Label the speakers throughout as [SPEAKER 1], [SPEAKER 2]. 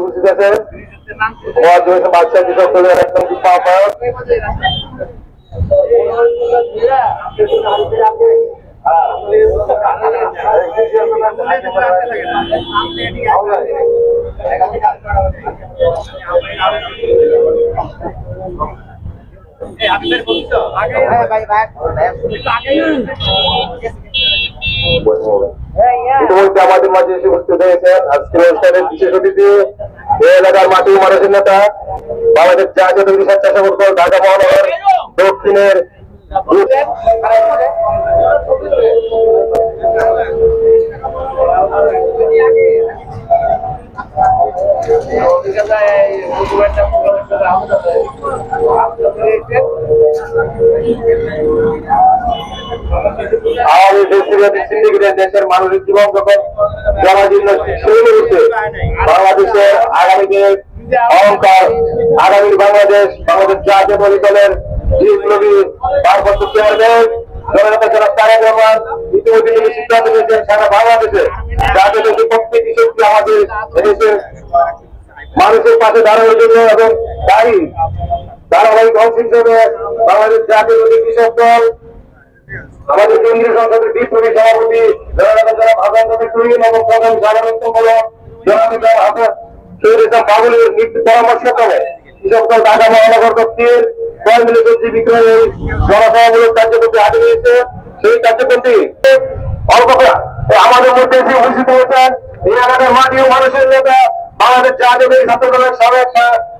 [SPEAKER 1] উপস্থিত আছে মহাধিবেশন বাদশাহ কৃষক দলের একদম আহ্বায়ক ইতিমধ্যে আমাদের মাঝে এসে উপস্থিত হয়েছেন আজকের অনুষ্ঠানের বিশেষ অতিথি এলাকার মাটি মানুষের নেতা বাংলাদেশ জাতীয় স্বেচ্ছাসেবক দল ঢাকা মহানগর দক্ষিণের আওয়ামী দেশবিরোধী সিন্ডিকেটের দেশের মানুষের জীবন যখন জরাজীর্ণ শুরু অহংকার, আগামী বাংলাদেশ বাংলাদেশ জাতীয় বিপ্লবী চেয়ারম্যান আমাদের পাশে দাঁড়ানোর জন্য এবং ধারাবাহিক বাংলাদেশ জাতীয় কৃষক দল আমাদের কেন্দ্রীয় সংসদের বিপ্লবী সভাপতি প্রধান সাধারণ সম্পাদক, জননেতা হাসান শহীদ ইসলাম বাবুলের পরামর্শ করে আমাদের মধ্যে মানুষের নেতা, বাংলাদেশ সাবেক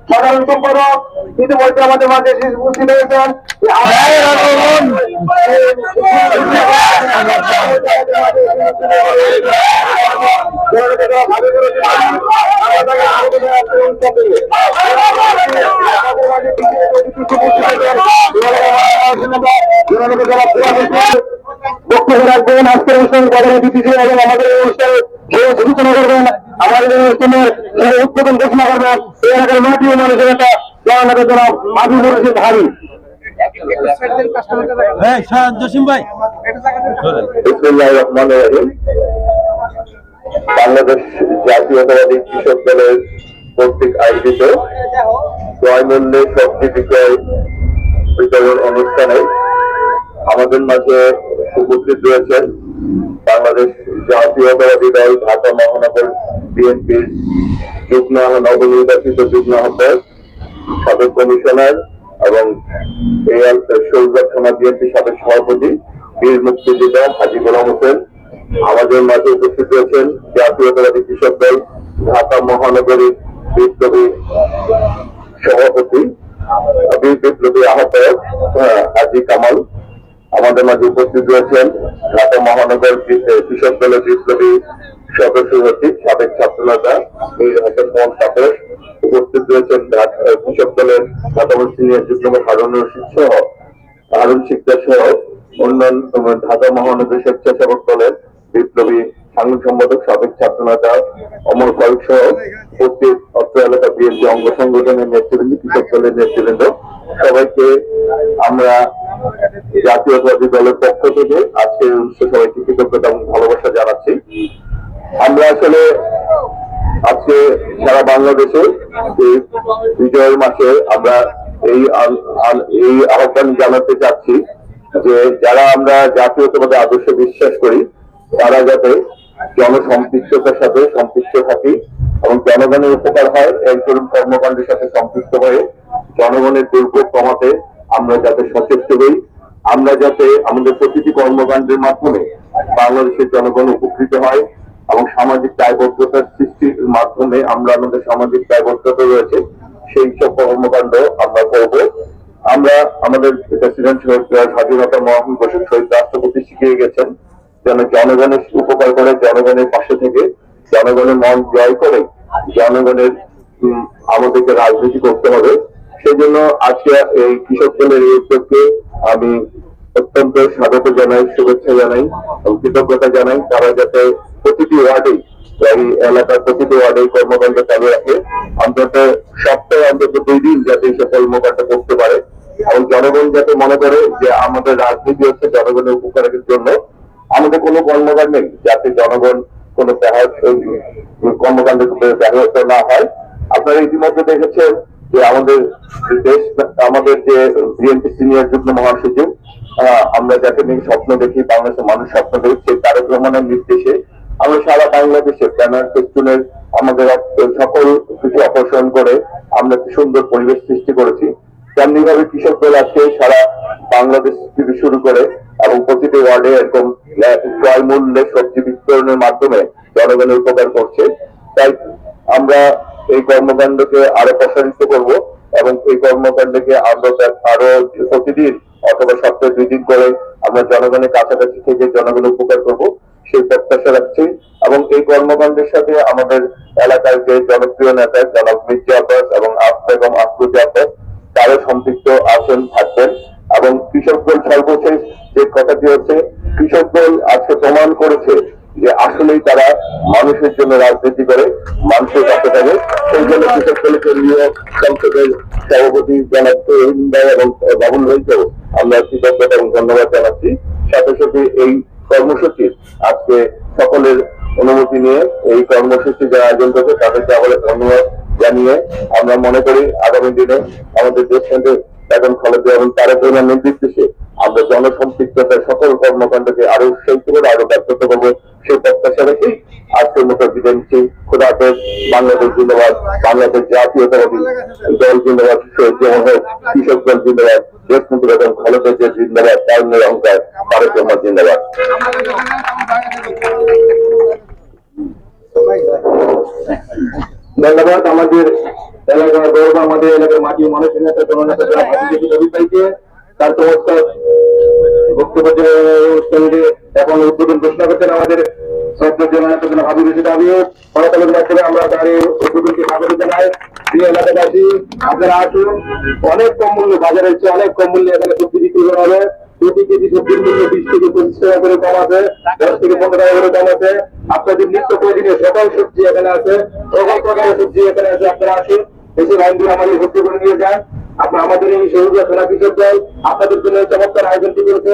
[SPEAKER 1] সা- সাধারণ সম্পাদক ইতিমধ্যে আমাদের মাঝে উপস্থিত হয়েছেন। বক্তব্য রাখবেন আজকের অনুষ্ঠান আমাদের অনুষ্ঠানে করবেন আমাদের উদ্বোধন ঘোষণা করবেন। এই এলাকার মাটি ও মানুষের একটা রহিম। বাংলাদেশ জাতীয়তাবাদী কৃষক দলের কর্তৃক আয়োজিত ক্রয় মূল্যে সবজি বিক্রয় বিতরণ অনুষ্ঠানে আমাদের মাঝে উপস্থিত রয়েছেন বাংলাদেশ জাতীয়তাবাদী দল ঢাকা মহানগর বিএনপির যুগ্ম নবনির্বাচিত যুগ্ম আহ্বায়ক সাবেক কমিশনার এবং শৈবাদ থানা বিএনপি সাবেক সভাপতি বীর মুক্তিযোদ্ধা হাজি গোলাম হোসেন। আমাদের মাঝে উপস্থিত রয়েছেন জাতীয়তাবাদী কৃষক দল ঢাকা মহানগরীর বিপ্লবী সভাপতি বীর বিপ্লবী আহ্বায়ক আহ, হাজি কামাল। আমাদের মাঝে উপস্থিত রয়েছেন ঢাকা মহানগর কৃষক দলের বিপ্লবী সদস্য সচিব সাবেক ছাত্রনেতা মীর হাসান মোহন তাপস উপস্থিত রয়েছেন কৃষক দলের বর্তমান সিনিয়র যুগ্ম হারুন রশিদ সহ, হারুন শিকদার সহ অন্যান্য ঢাকা মহানগর স্বেচ্ছাসেবক দলের বিপ্লবী সাংগঠনিক সম্পাদক, সাবেক ছাত্রনেতা অমর ফারুক সহ উপস্থিত অত্র এলাকা বিএনপি অঙ্গ সংগঠনের নেতৃবৃন্দ, কৃষক দলের নেতৃবৃন্দ। সবাইকে আমরা জাতীয়তাবাদী দলের পক্ষ থেকে আজকে সবাইকে কৃতজ্ঞতা এবং ভালোবাসা জানাচ্ছি। আমরা আসলে আজকে সারা বাংলাদেশে বিজয়ের মাসে আমরা এই এই আহ্বান জানাতে চাচ্ছি যে যারা আমরা জাতীয়তাবাদী আদর্শ বিশ্বাস করি, তারা যাতে জনসম্পৃক্ততার সাথে সম্পৃক্ত থাকি এবং জনগণের উপকার হয় একজন কর্মকাণ্ডের সাথে সম্পৃক্ত হয়ে জনগণের দুর্ভোগ কমাতে আমরা যাতে সচেষ্ট হই। আমরা যাতে আমাদের প্রতিটি কর্মকাণ্ডের মাধ্যমে বাংলাদেশের জনগণ উপকৃত হয় এবং সামাজিক দায়বদ্ধতার সৃষ্টির মাধ্যমে আমরা আমাদের সামাজিক দায়বদ্ধতা রয়েছে, সেই সব কর্মকাণ্ড আমরা করব। আমরা আমাদের প্রেসিডেন্ট স্বাধীনতা মহান ঘোষক শহীদ রাষ্ট্রপতি শিখিয়ে গেছেন যেন জনগণের উপকার করে, জনগণের পাশে থেকে, জনগণের মন জয় করে, জনগণের আমাদেরকে রাজনীতি করতে হবে। সেজন্য আজকে এই কৃষক দলের এই উদ্যোগকে আমি অত্যন্ত স্বাগত জানাই, শুভেচ্ছা জানাই এবং কৃতজ্ঞতা জানাই তারা যাতে প্রতিটি ওয়ার্ডে এই এলাকার প্রতিটি ওয়ার্ডে কর্মকাণ্ড চালু রাখে। অন্তত সপ্তাহে অন্তত দুই দিন যাতে সব কর্মকাণ্ড করতে পারে। এবং জনগণ যাতে মনে করে যে আমাদের রাজনীতি হচ্ছে জনগণের উপকারের জন্য। আমাদের কোনো কর্মকাণ্ড নেই যাতে জনগণ কোনো ব্যাহত কর্মকাণ্ডের ব্যাহত না হয়। আপনারা ইতিমধ্যে দেখেছেন যে আমাদের দেশ আমাদের যে বিএনপি সিনিয়র যুগ্ম মহাসচিব আমরা যাকে নিয়ে স্বপ্ন দেখি, বাংলাদেশের মানুষ স্বপ্ন দেখি, সেই তারেক রহমানের নির্দেশে আমরা সারা বাংলাদেশে ব্যানার ফেস্টুনের আমাদের সকল কিছু অপসারণ করে আমরা সুন্দর পরিবেশ সৃষ্টি করেছি। তেমনি ভাবে কৃষক দল আজকে সারা বাংলাদেশ থেকে শুরু করে এবং প্রতিটি ওয়ার্ডে এরকম ক্রয় মূল্যে সবজি বিতরণের মাধ্যমে জনগণের উপকার করছে। তাই আমরা এই কর্মকাণ্ডকে আরও প্রসারিত করব। এবং এই কর্মকাণ্ডকে আমরা আরও প্রতিদিন অথবা সপ্তাহে দুই দিন করে আমরা জনগণের কাছাকাছি থেকে জনগণের উপকার করব, সেই প্রত্যাশা রাখছি। এবং এই কর্মকাণ্ডের সাথে আমাদের এলাকার যে জনপ্রিয় নেতা, জনাব মির্জা আব্বাস এবং বেগম আফরুজা আব্বাস, তারও সম্পৃক্ত আসন থাকবেন। এবং কৃষক দল সর্বশেষ যে কথাটি হচ্ছে, কৃষক দল আজকে প্রমাণ করেছে যে আসলেই তারা মানুষের জন্য রাজনীতি করে। মানুষের কাছে থাকে। সেই জন্য কৃষক দলের কেন্দ্রীয় সংসদের সভাপতি জনাব ভাই এবং বাবুল ভাইকেও আমরা কৃতজ্ঞতা এবং ধন্যবাদ জানাচ্ছি। সাথে সাথে এই কর্মসূচির আজকে সকলের অনুমতি নিয়ে এই কর্মসূচি যারা আয়োজন করছে, তাদেরকে আবার ধন্যবাদ জানিয়ে আমরা মনে করি আগামী দিনে আমাদের দেশ কেন্দ্রে এখন খালেদা এবং তারেক রহমানের নির্দেশে আমরা জনসম্পৃক্ততার সকল কর্মকাণ্ডকে আরও উৎসাহিত করে আরও ব্যাপ্ত করব সেই প্রত্যাশা রেখেই আজকের মতো বিদায় নিচ্ছি। খুদা হাফেজ, বাংলাদেশ জিন্দাবাদ, বাংলাদেশ জাতীয়তাবাদী দল জিন্দাবাদ, শহীদ জমা হোক, কৃষক দল জিন্দাবাদ দেশমন্ত্রী এবং খালেদা জিয়া জিন্দাবাদ, তারুণ্যের অহংকার তারেক রহমান জিন্দাবাদ।
[SPEAKER 2] ধন্যবাদ আমাদের এলাকার গৌরব, আমাদের এলাকার মাটি মানুষের নেতা, জননেতা রবি তার চমৎকার বক্তব্য এখন উদ্বোধন ঘোষণা করছেন আমাদের দশ থেকে পনেরো টাকা করে কম আছে। আপনাদের নিত্য সকল সবজি এখানে আছে সবজি এখানে আছে, আপনারা আমাদের করে নিয়ে আপনার আমাদের এই সবুজা সোনা কৃষক দল, আপনাদের জন্য চমৎকার আয়োজনটি করেছে।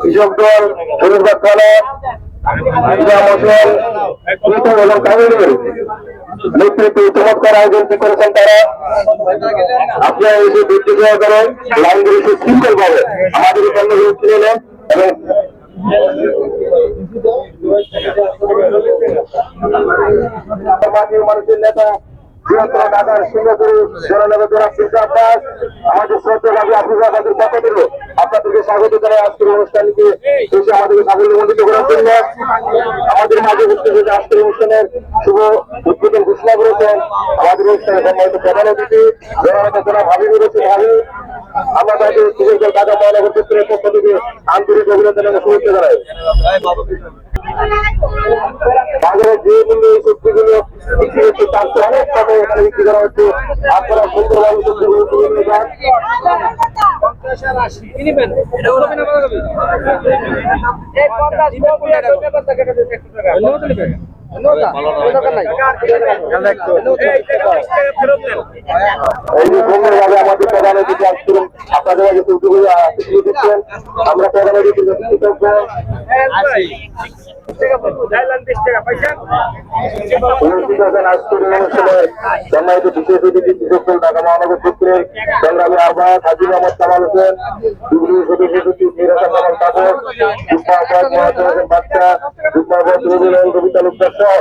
[SPEAKER 2] কৃষক দল হোসেন কৃষক এবং কামিলের নেতৃত্বে চমৎকার আয়োজনটি করেছেন তারা। আপনারা এসে দেখতে সহকারে লাইনগুলি সুশৃঙ্খল ভাবে আমাদের এই কিনে শ্রদ্ধা আবাদের পক্ষ থেকে আপনাদেরকে স্বাগত জানাই। আজকের অনুষ্ঠানকে এসে আমাদেরকে সাফল্যমণ্ডিত করার জন্য আমাদের মাঝে উপস্থিত আজকের অনুষ্ঠানের শুভ উদ্বোধন ঘোষণা করেছেন আমাদের অনুষ্ঠানে সম্মানিত প্রধান অতিথি, জননেতা জনাব হাবিবুর হাবিব, আমরা তাকে সুযোগ ঢাকা পক্ষ থেকে আন্তরিক অভিনন্দন এবং শুভেচ্ছা জানাই। বাজারে যে এই বিক্রি হচ্ছে, তার অনেক এখানে বিক্রি করা হচ্ছে। আপনারা সুন্দরভাবে যান। আমাদের প্রধান অতিথি আসছিলেন আপনাদের কাছে আমরা প্রধান সম্মানিত বিশেষ অতিথি কৃষক ঢাকা সংগ্রামী রবি তালুকদার সহ